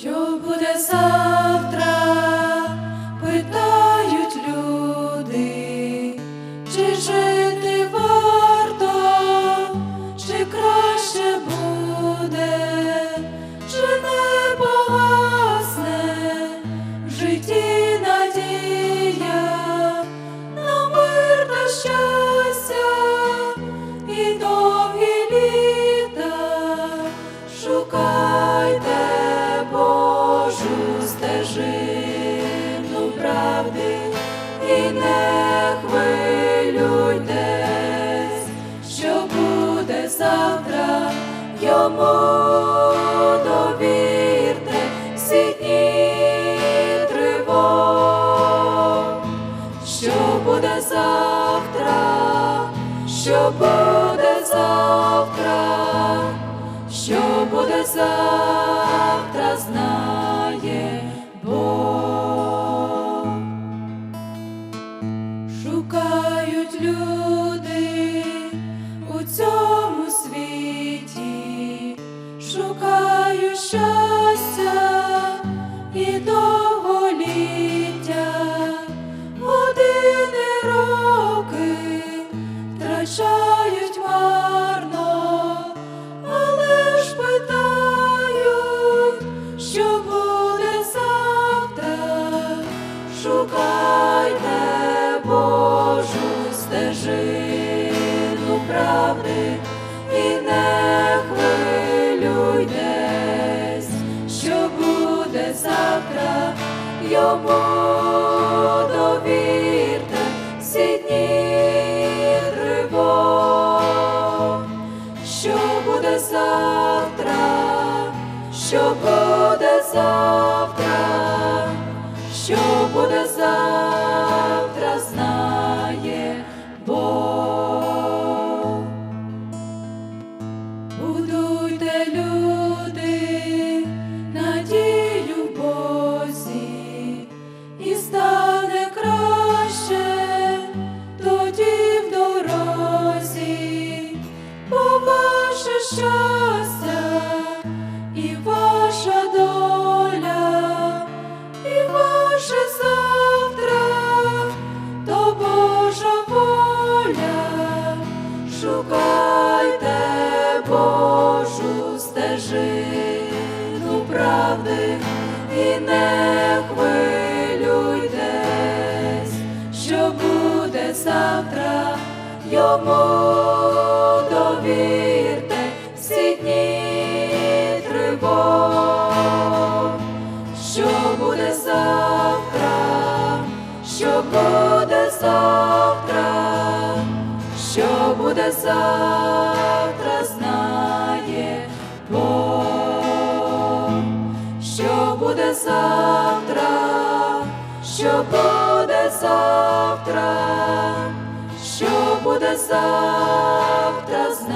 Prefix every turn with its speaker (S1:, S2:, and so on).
S1: Що буде завтра? Стежину правди і не хвилюйтесь, що буде завтра, йому довірте всі дні. Що буде завтра? Що буде завтра? Що буде завтра, щастя і довголіття, години роки втрачають марно, але ж питають, що буде завтра. Шукайте Божу стежину правди і не хвилюйтесь, завтра, йому довірте всі дні тривог. Що буде завтра? Що буде завтра? Що буде завтра, знає Бог. Будуйте щастя і ваша доля, і ваше завтра, то Божа воля. Шукайте Божу стежину правди і не хвилюйтесь, що буде завтра, йому тривог. Що буде завтра? Що буде завтра? Що буде завтра, знає Бог. Що буде завтра? Що буде завтра? Що буде завтра, знає.